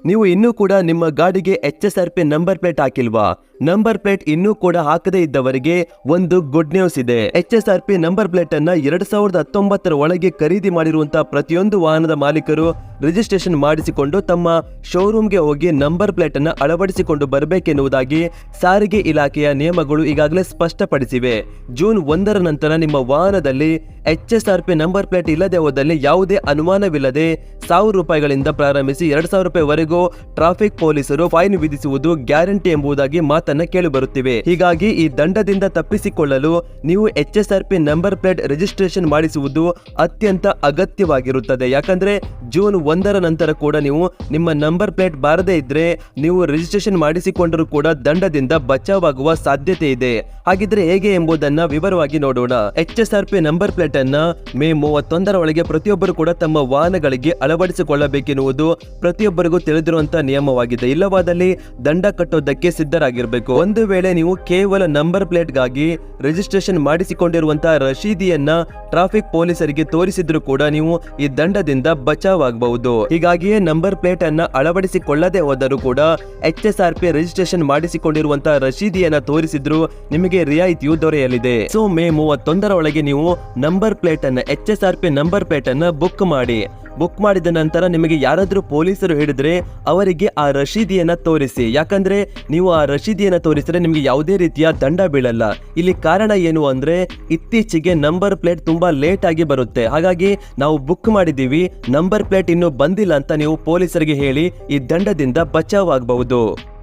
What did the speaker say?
ನೀವು ಇನ್ನೂ ಕೂಡ ನಿಮ್ಮ ಗಾಡಿಗೆ H S R P number plate ಹಾಕಿಲ್ವಾ? Number plate ಇನ್ನೂ ಕೂಡ ಹಾಕದೇ ಇದ್ದವರಿಗೆ ಒಂದು ಗುಡ್ ನ್ಯೂಸ್ ಇದೆ. H S R P number plate ಅನ್ನ ಎರಡ್ ಸಾವಿರದ ಹತ್ತೊಂಬತ್ತರ ಒಳಗೆ ಖರೀದಿ ಮಾಡಿರುವಂತಹ ಪ್ರತಿಯೊಂದು ವಾಹನದ ಮಾಲೀಕರು ರಿಜಿಸ್ಟ್ರೇಷನ್ ಮಾಡಿಸಿಕೊಂಡು ತಮ್ಮ ಶೋರೂಮ್ಗೆ ಹೋಗಿ ನಂಬರ್ ಪ್ಲೇಟ್ ಅನ್ನು ಅಳವಡಿಸಿಕೊಂಡು ಬರಬೇಕೆನ್ನುವುದಾಗಿ ಸಾರಿಗೆ ಇಲಾಖೆಯ ನಿಯಮಗಳು ಈಗಾಗಲೇ ಸ್ಪಷ್ಟಪಡಿಸಿವೆ. ಜೂನ್ ಒಂದರ ನಂತರ ನಿಮ್ಮ ವಾಹನದಲ್ಲಿ H S R P number plate ಇಲ್ಲದೆ ಹೋದಲ್ಲಿ ಯಾವುದೇ ಅನುಮಾನವಿಲ್ಲದೆ ಸಾವಿರ ರೂಪಾಯಿಗಳಿಂದ ಪ್ರಾರಂಭಿಸಿ ಎರಡು ಸಾವಿರ ರೂಪಾಯಿವರೆಗೂ ಟ್ರಾಫಿಕ್ ಪೊಲೀಸರು ಫೈನ್ ವಿಧಿಸುವುದು ಗ್ಯಾರಂಟಿ ಎಂಬುದಾಗಿ ಮಾತನ್ನ ಕೇಳಿಬರುತ್ತಿವೆ. ಹೀಗಾಗಿ ಈ ದಂಡದಿಂದ ತಪ್ಪಿಸಿಕೊಳ್ಳಲು ನೀವು H S R P number plate registration ಮಾಡಿಸುವುದು ಅತ್ಯಂತ ಅಗತ್ಯವಾಗಿರುತ್ತದೆ. ಯಾಕಂದ್ರೆ ಜೂನ್ ಒಂದರ ನಂತರ ಕೂಡ ನೀವು ನಿಮ್ಮ ನಂಬರ್ ಪ್ಲೇಟ್ ಬಾರದೇ ಇದ್ರೆ ನೀವು ರಿಜಿಸ್ಟ್ರೇಷನ್ ಮಾಡಿಸಿಕೊಂಡರೂ ಕೂಡ ದಂಡದಿಂದ ಬಚಾವಾಗುವ ಸಾಧ್ಯತೆ ಇದೆ. ಹಾಗಿದ್ರೆ ಹೇಗೆ ಎಂಬುದನ್ನ ವಿವರವಾಗಿ ನೋಡೋಣ. H S R P number plate ಅನ್ನ ಮೇ ಮೂವತ್ತೊಂದರ ಒಳಗೆ ಪ್ರತಿಯೊಬ್ಬರು ಕೂಡ ತಮ್ಮ ವಾಹನಗಳಿಗೆ ಅಳವಡಿಸಿಕೊಳ್ಳಬೇಕೆನ್ನುವುದು ಪ್ರತಿಯೊಬ್ಬರಿಗೂ ತಿಳಿದಿರುವಂತಹ ನಿಯಮವಾಗಿದೆ. ಇಲ್ಲವಾದಲ್ಲಿ ದಂಡ ಕಟ್ಟೋದಕ್ಕೆ ಸಿದ್ಧರಾಗಿರಬೇಕು. ಒಂದು ವೇಳೆ ನೀವು ಕೇವಲ ನಂಬರ್ ಪ್ಲೇಟ್ಗಾಗಿ ರಿಜಿಸ್ಟ್ರೇಷನ್ ಮಾಡಿಸಿಕೊಂಡಿರುವಂತಹ ರಶೀದಿಯನ್ನ ಟ್ರಾಫಿಕ್ ಪೊಲೀಸರಿಗೆ ತೋರಿಸಿದ್ರು ಕೂಡ ನೀವು ಈ ದಂಡದಿಂದ ಬಚಾವಾಗಬಹುದು. ಹೀಗಾಗಿಯೇ ನಂಬರ್ ಪ್ಲೇಟ್ ಅನ್ನ ಅಳವಡಿಸಿಕೊಳ್ಳದೆ ಹೋದರೂ ಕೂಡ H S R P registration ಮಾಡಿಸಿಕೊಂಡಿರುವಂತಹ ರಶೀದಿಯನ್ನ ತೋರಿಸಿದ್ರು ನಿಮಗೆ ರಿಯಾಯಿತಿಯು ದೊರೆಯಲಿದೆ. ಸೊ ಮೇ ಮೂವತ್ತೊಂದರ ಒಳಗೆ ನೀವು ನಂಬರ್ ಪ್ಲೇಟ್ ಅನ್ನ H S R P number plate ಅನ್ನ ಬುಕ್ ಮಾಡಿ. ಬುಕ್ ಮಾಡಿದ ನಂತರ ನಿಮಗೆ ಯಾರಾದರೂ ಪೊಲೀಸರು ಹಿಡಿದ್ರೆ ಅವರಿಗೆ ಆ ರಶೀದಿಯನ್ನು ತೋರಿಸಿ. ಯಾಕಂದ್ರೆ ನೀವು ಆ ರಶೀದಿಯನ್ನು ತೋರಿಸಿದ್ರೆ ನಿಮಗೆ ಯಾವುದೇ ರೀತಿಯ ದಂಡ ಬೀಳಲ್ಲ. ಇಲ್ಲಿ ಕಾರಣ ಏನು ಅಂದ್ರೆ ಇತ್ತೀಚೆಗೆ ನಂಬರ್ ಪ್ಲೇಟ್ ತುಂಬಾ ಲೇಟ್ ಆಗಿ ಬರುತ್ತೆ. ಹಾಗಾಗಿ ನಾವು ಬುಕ್ ಮಾಡಿದ್ದೀವಿ, ನಂಬರ್ ಪ್ಲೇಟ್ ಇನ್ನೂ ಬಂದಿಲ್ಲ ಅಂತ ನೀವು ಪೊಲೀಸರಿಗೆ ಹೇಳಿ ಈ ದಂಡದಿಂದ ಬಚಾವಾಗಬಹುದು